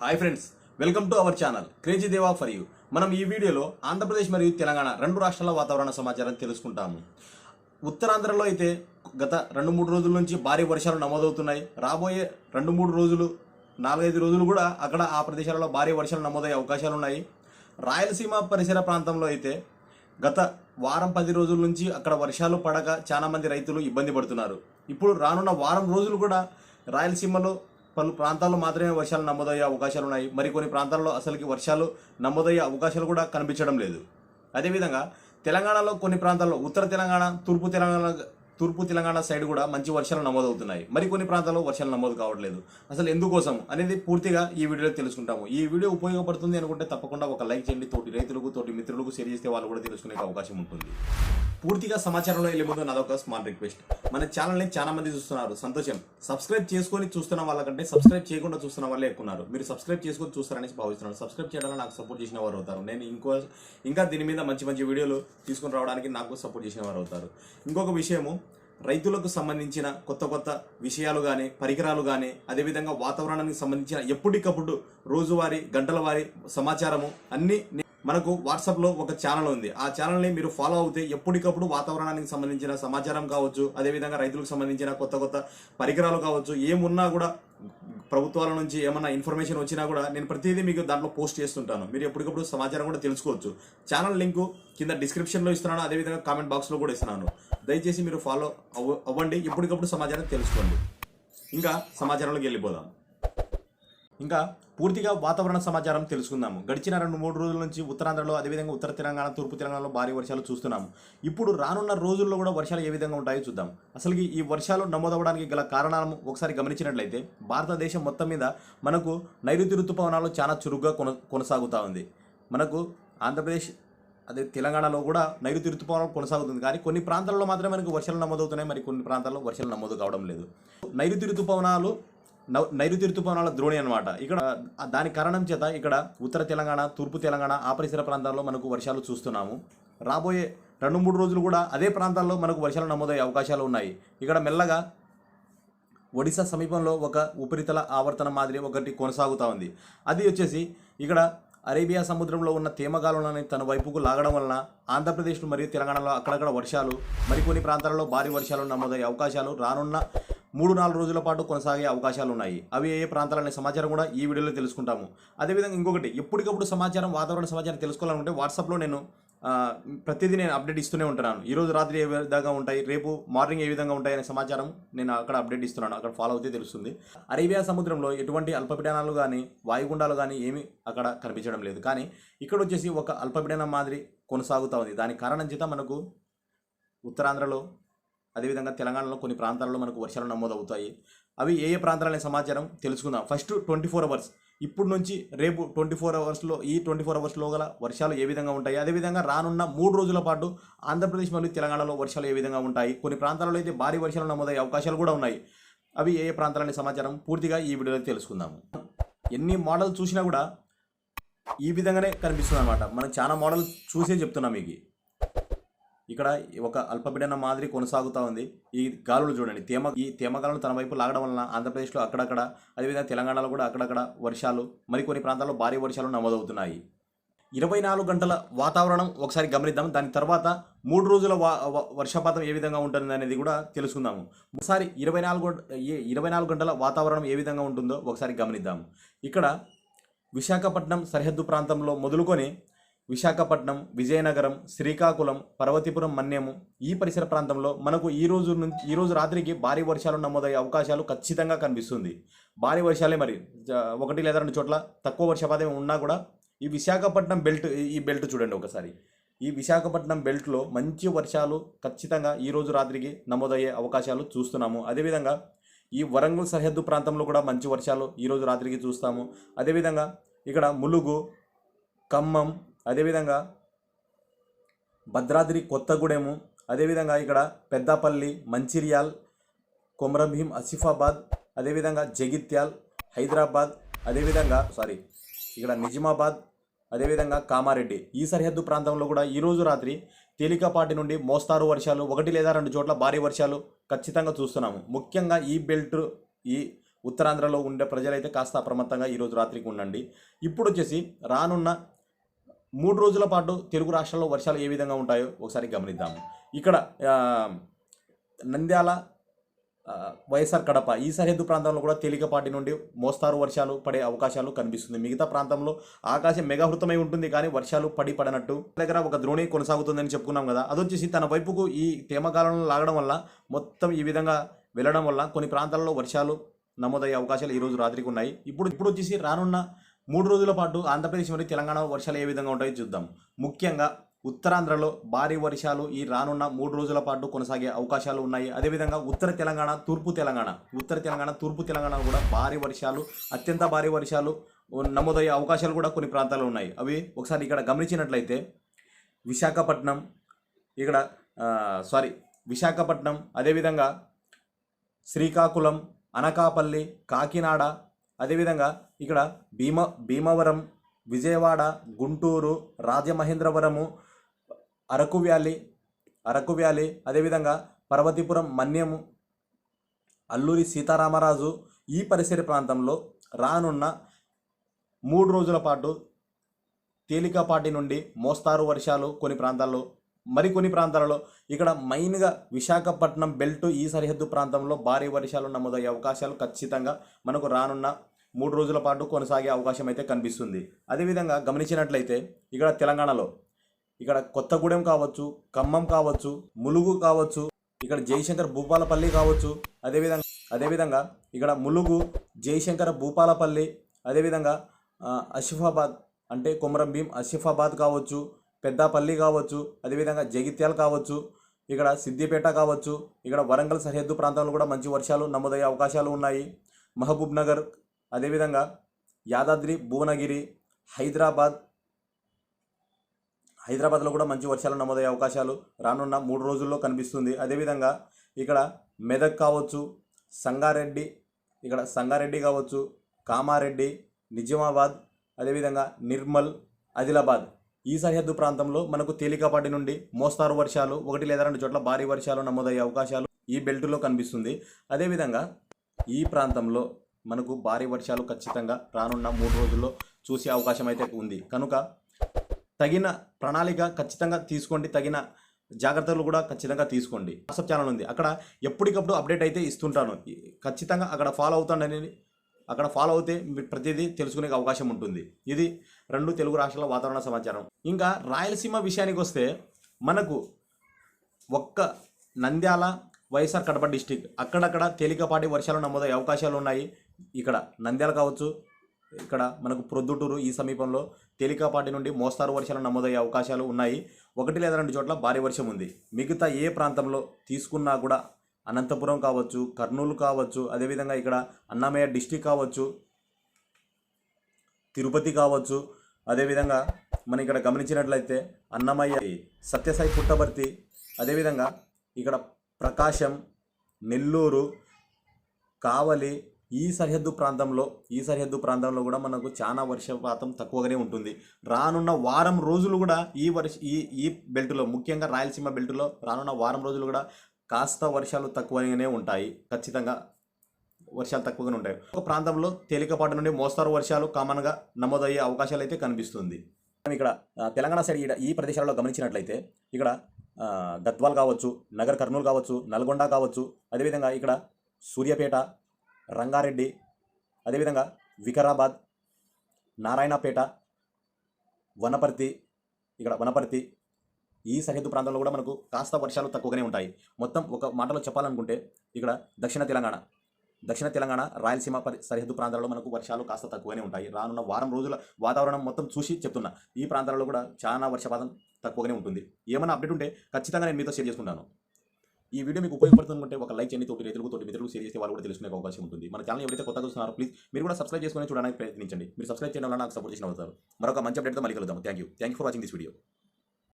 Hi friends welcome to our channel crazy Deva for you మనం ఈ వీడియోలో ఆంధ్రప్రదేశ్ మరియు తెలంగాణ రెండు రాష్ట్రాల వాతావరణ సమాచారం తెలుసుకుంటాము. ఉత్తరాంధ్రలో అయితే గత రెండు మూడు రోజుల నుంచి భారీ వర్షాలు నమోదవుతున్నాయి. రాబోయే రెండు మూడు రోజులు నాలుగైదు రోజులు కూడా అక్కడ ఆ ప్రదేశాలలో భారీ వర్షాలు నమోదయ్యే అవకాశాలు ఉన్నాయి. రాయలసీమ పరిసర ప్రాంతంలో అయితే గత వారం పది రోజుల నుంచి అక్కడ వర్షాలు పడక చాలామంది రైతులు ఇబ్బంది పడుతున్నారు. ఇప్పుడు రానున్న వారం రోజులు కూడా రాయలసీమలో పలు ప్రాంతాల్లో మాత్రమే వర్షాలు నమోదయ్యే అవకాశాలు ఉన్నాయి. మరికొన్ని ప్రాంతాల్లో అసలుకి వర్షాలు నమోదయ్యే అవకాశాలు కూడా కనిపించడం లేదు. అదేవిధంగా తెలంగాణలో కొన్ని ప్రాంతాల్లో ఉత్తర తెలంగాణ తూర్పు తెలంగాణ తూర్పు తెలంగాణ సైడ్ కూడా మంచి వర్షాలు నమోదవుతున్నాయి. మరికొన్ని ప్రాంతాల్లో వర్షాలు నమోదు కావట్లేదు. అసలు ఎందుకోసం అనేది పూర్తిగా ఈ వీడియోలో తెలుసుకుంటాము. ఈ వీడియో ఉపయోగపడుతుంది అనుకుంటే తప్పకుండా ఒక లైక్ చేయండి. తోటి రైతులకు తోటి మిత్రులకు షేర్ చేస్తే వాళ్ళు కూడా తెలుసుకునే అవకాశం ఉంటుంది. పూర్తిగా సమాచారంలో వెళ్ళే ముందు నాదొక స్మాల్ రిక్వెస్ట్ మన ఛానల్ని చాలా మంది చూస్తున్నారు. సంతోషం. సబ్స్క్రైబ్ చేసుకొని చూస్తున్న వాళ్ళకంటే సబ్స్క్రైబ్ చేయకుండా చూస్తున్న వాళ్ళే ఎక్కున్నారు మీరు సబ్స్క్రైబ్ చేసుకొని చూస్తారని భావిస్తున్నాను సబ్స్క్రైబ్ చేయడానికి నాకు సపోర్ట్ చేసిన వారు అవుతారు. నేను ఇంకో ఇంకా దీని మీద మంచి మంచి వీడియోలు తీసుకొని రావడానికి నాకు సపోర్ట్ చేసిన వారు అవుతారు. ఇంకొక విషయము రైతులకు సంబంధించిన కొత్త కొత్త విషయాలు కానీ పరికరాలు కానీ అదేవిధంగా వాతావరణానికి సంబంధించిన ఎప్పటికప్పుడు రోజువారీ గంటల వారి సమాచారము అన్ని మనకు వాట్సాప్లో ఒక ఛానల్ ఉంది. ఆ ఛానల్ని మీరు ఫాలో అవుతే ఎప్పటికప్పుడు వాతావరణానికి సంబంధించిన సమాచారం కావచ్చు అదేవిధంగా రైతులకు సంబంధించిన కొత్త కొత్త పరికరాలు కావచ్చు ఏమున్నా కూడా ప్రభుత్వాల నుంచి ఏమైనా ఇన్ఫర్మేషన్ వచ్చినా కూడా నేను ప్రతిదీ మీకు దాంట్లో పోస్ట్ చేస్తుంటాను. మీరు ఎప్పటికప్పుడు సమాచారం కూడా తెలుసుకోవచ్చు. ఛానల్ లింకు కింద డిస్క్రిప్షన్లో ఇస్తున్నాను అదేవిధంగా కామెంట్ బాక్స్లో కూడా ఇస్తున్నాను. దయచేసి మీరు ఫాలో అవ్వ అవ్వండి. ఎప్పటికప్పుడు సమాచారం తెలుసుకోండి. ఇంకా సమాచారంలోకి వెళ్ళిపోదాం. ఇంకా పూర్తిగా వాతావరణ సమాచారం తెలుసుకుందాము. గడిచిన రెండు మూడు రోజుల నుంచి ఉత్తరాంధ్రలో అదేవిధంగా ఉత్తర తెలంగాణ తూర్పు తెలంగాణలో భారీ వర్షాలు చూస్తున్నాము. ఇప్పుడు రానున్న రోజుల్లో కూడా వర్షాలు ఏ విధంగా ఉంటాయో చూద్దాం. అసలు ఈ వర్షాలు నమోదవడానికి గల కారణాలను ఒకసారి గమనించినట్లయితే భారతదేశం మొత్తం మీద మనకు నైరుతి ఋతుపవనాలు చాలా చురుగ్గా కొన కొనసాగుతూ ఉంది. మనకు ఆంధ్రప్రదేశ్ అదే తెలంగాణలో కూడా నైరుతి ఋతుపవనం కొనసాగుతుంది. కానీ కొన్ని ప్రాంతాల్లో మాత్రమే మనకు వర్షాలు నమోదవుతున్నాయి. మరి కొన్ని ప్రాంతాల్లో వర్షాలు నమోదు కావడం లేదు. నైరుతి ఋతుపవనాలు నైరుతి ఋతుపవనాల ద్రోణి అనమాట ఇక్కడ దాని కారణం చేత ఇక్కడ ఉత్తర తెలంగాణ తూర్పు తెలంగాణ ఆ పరిసర ప్రాంతాల్లో మనకు వర్షాలు చూస్తున్నాము. రాబోయే రెండు మూడు రోజులు కూడా అదే ప్రాంతాల్లో మనకు వర్షాలు నమోదయ్యే అవకాశాలు ఉన్నాయి. ఇక్కడ మెల్లగా ఒడిశా సమీపంలో ఒక ఉపరితల ఆవర్తన మాదిరి ఒకటి కొనసాగుతూ ఉంది. అది వచ్చేసి ఇక్కడ అరేబియా సముద్రంలో ఉన్న తేమగాలులని తన వైపుకు లాగడం వలన ఆంధ్రప్రదేశ్ మరియు తెలంగాణలో అక్కడక్కడ వర్షాలు మరికొన్ని ప్రాంతాలలో భారీ వర్షాలు నమోదయ్యే అవకాశాలు రానున్న మూడు నాలుగు రోజుల పాటు కొనసాగే అవకాశాలు ఉన్నాయి అవి ఏ ఏ ప్రాంతాలనే సమాచారం కూడా ఈ వీడియోలో తెలుసుకుంటాము. అదేవిధంగా ఇంకొకటి ఎప్పటికప్పుడు సమాచారం వాతావరణ సమాచారం తెలుసుకోవాలనుకుంటే వాట్సాప్లో నేను ప్రతిదీ నేను అప్డేట్ ఇస్తూనే ఉంటున్నాను. ఈరోజు రాత్రి ఏ విధంగా ఉంటాయి రేపు మార్నింగ్ ఏ విధంగా ఉంటాయి అనే సమాచారం నేను అక్కడ అప్డేట్ ఇస్తున్నాను. అక్కడ ఫాలో అవుతే తెలుస్తుంది. అరేబియా సముద్రంలో ఎటువంటి అల్పపీడనాలు కానీ వాయుగుండాలు కానీ ఏమీ అక్కడ కనిపించడం లేదు. కానీ ఇక్కడ వచ్చేసి ఒక అల్పపీడనం మాదిరి కొనసాగుతూ ఉంది. దాని కారణం చేత మనకు ఉత్తరాంధ్రలో అదేవిధంగా తెలంగాణలో కొన్ని ప్రాంతాల్లో మనకు వర్షాలు నమోదవుతాయి. అవి ఏ ఏ ప్రాంతాలనే సమాచారం తెలుసుకుందాం. First twenty four hours. ఇప్పుడు నుంచి రేపు ట్వంటీ ఫోర్ అవర్స్లో ఈ ట్వంటీ ఫోర్ అవర్స్లో గల వర్షాలు ఏ విధంగా ఉంటాయి? అదేవిధంగా రానున్న మూడు రోజుల పాటు ఆంధ్రప్రదేశ్ మరియు తెలంగాణలో వర్షాలు ఏ విధంగా ఉంటాయి? కొన్ని ప్రాంతాలలో అయితే భారీ వర్షాలు నమోదయ్యే అవకాశాలు కూడా ఉన్నాయి. అవి ఏ ఏ ప్రాంతాలనే సమాచారం పూర్తిగా ఈ వీడియోలో తెలుసుకుందాము ఎన్ని మోడల్ చూసినా కూడా ఈ విధంగానే కనిపిస్తుంది అనమాట మనం చాలా మోడల్ చూసే చెప్తున్నాం మీకు. ఇక్కడ ఒక అల్పపీడన మాదిరి కొనసాగుతూ ఉంది. ఈ గాలులు చూడండి. తేమ ఈ తేమగాలను తన వైపు లాగడం వలన ఆంధ్రప్రదేశ్లో అక్కడక్కడ అదేవిధంగా తెలంగాణలో కూడా అక్కడక్కడ వర్షాలు మరికొన్ని ప్రాంతాల్లో భారీ వర్షాలు నమోదవుతున్నాయి. ఇరవై నాలుగు గంటల వాతావరణం ఒకసారి గమనిద్దాం. దాని తర్వాత మూడు రోజుల వా- వ- వర్షపాతం ఏ విధంగా ఉంటుంది అనేది కూడా తెలుసుకుందాము. ఒకసారి ఇరవై నాలుగు ఇరవై నాలుగు గంటల వాతావరణం ఏ విధంగా ఉంటుందో ఒకసారి గమనిద్దాం. ఇక్కడ విశాఖపట్నం సరిహద్దు ప్రాంతంలో మొదలుకొని విశాఖపట్నం విజయనగరం శ్రీకాకుళం పర్వతీపురం మన్యము ఈ పరిసర ప్రాంతంలో మనకు ఈ రోజు నుంచి ఈ రోజు రాత్రికి భారీ వర్షాలు నమోదయ్యే అవకాశాలు ఖచ్చితంగా కనిపిస్తుంది. భారీ వర్షాలే మరి. ఒకటి లేదా రెండు చోట్ల తక్కువ వర్షపాతం ఉన్నా కూడా ఈ విశాఖపట్నం బెల్ట్ ఈ బెల్ట్ చూడండి ఒకసారి. ఈ విశాఖపట్నం బెల్ట్లో మంచి వర్షాలు ఖచ్చితంగా ఈ రోజు రాత్రికి నమోదయ్యే అవకాశాలు చూస్తున్నాము. అదేవిధంగా ఈ వరంగల్ సరిహద్దు ప్రాంతంలో కూడా మంచి వర్షాలు ఈరోజు రాత్రికి చూస్తాము. అదేవిధంగా ఇక్కడ ములుగు ఖమ్మం అదేవిధంగా భద్రాద్రి కొత్తగూడెము అదేవిధంగా ఇక్కడ పెద్దపల్లి మంచిర్యాల్ కొమరంభీం ఆసిఫాబాద్ అదేవిధంగా జగిత్యాల్ హైదరాబాద్ అదేవిధంగా సారీ ఇక్కడ నిజామాబాద్ అదేవిధంగా కామారెడ్డి. ఈ సరిహద్దు ప్రాంతంలో కూడా ఈరోజు రాత్రి తేలికపాటి నుండి మోస్తారు వర్షాలు ఒకటి లేదా రెండు చోట్ల భారీ వర్షాలు ఖచ్చితంగా చూస్తున్నాము. ముఖ్యంగా ఈ బెల్ట్ ఈ ఉత్తరాంధ్రలో ఉండే ప్రజలైతే కాస్త అప్రమత్తంగా ఈరోజు రాత్రికి ఉండండి. ఇప్పుడు వచ్చేసి రానున్న మూడు రోజుల పాటు తెలుగు రాష్ట్రాల్లో వర్షాలు ఏ విధంగా ఉంటాయో ఒకసారి గమనిద్దాము ఇక్కడ నంద్యాల వైఎస్ఆర్ కడప ఈ సరిహద్దు ప్రాంతంలో కూడా తేలికపాటి నుండి మోస్తారు వర్షాలు పడే అవకాశాలు కనిపిస్తుంది. మిగతా ప్రాంతంలో ఆకాశం మెగాహృతమై ఉంటుంది కానీ వర్షాలు పడి పడనట్టు. దగ్గర ఒక ద్రోణి కొనసాగుతుందని చెప్పుకున్నాం కదా అదొచ్చేసి తన వైపుకు ఈ తేమకాలంలో లాగడం వల్ల మొత్తం ఈ విధంగా వెళ్ళడం వల్ల కొన్ని ప్రాంతాల్లో వర్షాలు నమోదయ్యే అవకాశాలు ఈ రోజు రాత్రికి ఉన్నాయి. ఇప్పుడు ఇప్పుడు వచ్చేసి రానున్న మూడు రోజుల పాటు ఆంధ్రప్రదేశ్ మరియు తెలంగాణ వర్షాలు ఏ విధంగా ఉంటాయో చూద్దాం. ముఖ్యంగా ఉత్తరాంధ్రలో భారీ వర్షాలు ఈ రానున్న మూడు రోజుల పాటు కొనసాగే అవకాశాలు ఉన్నాయి. అదేవిధంగా ఉత్తర తెలంగాణ తూర్పు తెలంగాణ. ఉత్తర తెలంగాణ తూర్పు తెలంగాణ కూడా భారీ వర్షాలు అత్యంత భారీ వర్షాలు నమోదయ్యే అవకాశాలు కూడా కొన్ని ప్రాంతాల్లో ఉన్నాయి. అవి ఒకసారి ఇక్కడ గమనించినట్లయితే విశాఖపట్నం ఇక్కడ సారీ విశాఖపట్నం అదేవిధంగా శ్రీకాకుళం అనకాపల్లి కాకినాడ అదేవిధంగా ఇక్కడ భీమ భీమవరం విజయవాడ గుంటూరు రాజమహేంద్రవరము అరకు వ్యాలీ అరకు వ్యాలీ అదేవిధంగా పర్వతీపురం మన్యము అల్లూరి సీతారామరాజు ఈ పరిసర ప్రాంతంలో రానున్న మూడు రోజుల పాటు తేలికపాటి నుండి మోస్తారు వర్షాలు కొన్ని ప్రాంతాల్లో మరికొన్ని ప్రాంతాలలో ఇక్కడ మెయిన్గా విశాఖపట్నం బెల్ట్ ఈ సరిహద్దు ప్రాంతంలో భారీ వర్షాలు నమోదయ్యే అవకాశాలు ఖచ్చితంగా మనకు రానున్న మూడు రోజుల పాటు కొనసాగే అవకాశం అయితే కనిపిస్తుంది. అదేవిధంగా గమనించినట్లయితే ఇక్కడ తెలంగాణలో ఇక్కడ కొత్తగూడెం కావచ్చు ఖమ్మం కావచ్చు ములుగు కావచ్చు ఇక్కడ జయశంకర్ భూపాలపల్లి కావచ్చు అదేవిధంగా అదేవిధంగా ఇక్కడ ములుగు జయశంకర్ భూపాలపల్లి అదేవిధంగా ఆ, ఆసిఫాబాద్ అంటే కొమరం భీం ఆసిఫాబాద్ కావచ్చు పెద్దపల్లి కావచ్చు అదేవిధంగా జగిత్యాల కావచ్చు ఇక్కడ సిద్దిపేట కావచ్చు ఇక్కడ వరంగల్ సరిహద్దు ప్రాంతంలో కూడా మంచి వర్షాలు నమోదయ్యే అవకాశాలు ఉన్నాయి. మహబూబ్ నగర్ అదేవిధంగా యాదాద్రి భువనగిరి హైదరాబాద్ హైదరాబాద్లో కూడా మంచి వర్షాలు నమోదయ్యే అవకాశాలు రానున్న మూడు రోజుల్లో కనిపిస్తుంది. అదేవిధంగా ఇక్కడ మెదక్ కావచ్చు సంగారెడ్డి ఇక్కడ సంగారెడ్డి కావచ్చు కామారెడ్డి నిజామాబాద్ అదేవిధంగా నిర్మల్ ఆదిలాబాద్. ఈ సరిహద్దు ప్రాంతంలో మనకు తేలికపాటి నుండి మోస్తారు వర్షాలు ఒకటి లేదా రెండు చోట్ల భారీ వర్షాలు నమోదయ్యే అవకాశాలు ఈ బెల్టులో కనిపిస్తుంది. అదేవిధంగా ఈ ప్రాంతంలో మనకు భారీ వర్షాలు ఖచ్చితంగా రానున్న మూడు రోజుల్లో చూసే అవకాశం అయితే ఉంది. కనుక తగిన ప్రణాళిక ఖచ్చితంగా తీసుకోండి. తగిన జాగ్రత్తలు కూడా ఖచ్చితంగా తీసుకోండి. వాట్సాప్ ఛానల్ ఉంది. అక్కడ ఎప్పటికప్పుడు అప్డేట్ అయితే ఇస్తుంటాను. ఖచ్చితంగా అక్కడ ఫాలో అవుతానని అక్కడ ఫాలో అవుతే ప్రతిదీ తెలుసుకునే అవకాశం ఉంటుంది. ఇది రెండు తెలుగు రాష్ట్రాల వాతావరణ సమాచారం. ఇంకా రాయలసీమ విషయానికి వస్తే మనకు ఒక్క నంద్యాల వైఎస్ఆర్ కడప డిస్టిక్ అక్కడక్కడ తేలికపాటి వర్షాలు నమోదయ్యే అవకాశాలు ఉన్నాయి. ఇక్కడ నంద్యాల కావచ్చు ఇక్కడ మనకు ప్రొద్దుటూరు ఈ సమీపంలో తేలికపాటి నుండి మోస్తారు వర్షాలు నమోదయ్యే అవకాశాలు ఉన్నాయి. ఒకటి లేదా రెండు చోట్ల భారీ వర్షం ఉంది. మిగతా ఏ ప్రాంతంలో తీసుకున్నా కూడా అనంతపురం కావచ్చు కర్నూలు కావచ్చు అదేవిధంగా ఇక్కడ అన్నమయ్య డిస్టిక్ కావచ్చు తిరుపతి కావచ్చు అదేవిధంగా మనం ఇక్కడ గమనించినట్లయితే అన్నమయ్య సత్యసాయి పుట్టబర్తి అదేవిధంగా ఇక్కడ ప్రకాశం నెల్లూరు కావలి ఈ సరిహద్దు ప్రాంతంలో ఈ సరిహద్దు ప్రాంతంలో కూడా మనకు చాలా వర్షపాతం తక్కువగానే ఉంటుంది. రానున్న వారం రోజులు కూడా ఈ వర్ష ఈ ఈ బెల్ట్లో ముఖ్యంగా రాయలసీమ బెల్ట్లో రానున్న వారం రోజులు కూడా కాస్త వర్షాలు తక్కువగానే ఉంటాయి. ఖచ్చితంగా వర్షాలు తక్కువగానే ఉంటాయి. ఒక ప్రాంతంలో తేలికపాటి నుండి మోస్తారు వర్షాలు కామన్గా నమోదయ్యే అవకాశాలు అయితే కనిపిస్తుంది. మనం ఇక్కడ తెలంగాణ సైడ్ ఈ ప్రదేశాలలో గమనించినట్లయితే ఇక్కడ గద్వాల్ కావచ్చు నగర్ కర్నూలు కావచ్చు నల్గొండ కావచ్చు అదేవిధంగా ఇక్కడ సూర్యాపేట రంగారెడ్డి అదేవిధంగా వికారాబాద్ నారాయణపేట వనపర్తి ఇక్కడ వనపర్తి ఈ సరిహద్దు ప్రాంతంలో కూడా మనకు కాస్త వర్షాలు తక్కువగానే ఉంటాయి. మొత్తం ఒక మాటలో చెప్పాలనుకుంటే ఇక్కడ దక్షిణ తెలంగాణ దక్షిణ తెలంగాణ రాయలసీమ పరి సరిహద్దు ప్రాంతాల్లో మనకు వర్షాలు కాస్త తక్కువనే ఉంటాయి. రానున్న వారం రోజుల వాతావరణం మొత్తం చూసి చెప్తున్నా. ఈ ప్రాంతాలలో కూడా చాలా వర్షపాతం తక్కువగానే ఉంటుంది. ఏమైనా అప్డేట్ ఉంటే ఖచ్చితంగా నేను మీతో షేర్ చేసుకుంటాను. ఈ వీడియో మీకు ఉపయోగపడుతుందంటే ఒక లైక్ చేయండి తోటి రైతులకు తోటి మిత్రులకు షేర్ చేస్తే వాళ్ళు కూడా తెలుసుకునే అవకాశం ఉంటుంది. మన ఛానల్ ఎవరైతే కొత్తగా చూస్తున్నారో ప్లీజ్ మీరు కూడా సబ్స్క్రైబ్ చేసుకుని చూడడానికి ప్రయత్నించండి. మీరు సబ్స్క్రైబ్ చేయడం వల్ల నాకు సపోర్ట్ చేసిన అవుతారు. మరొక మంచి అప్డేట్తో మళ్ళీ కలుద్దాం. Thank you thank you for watching this video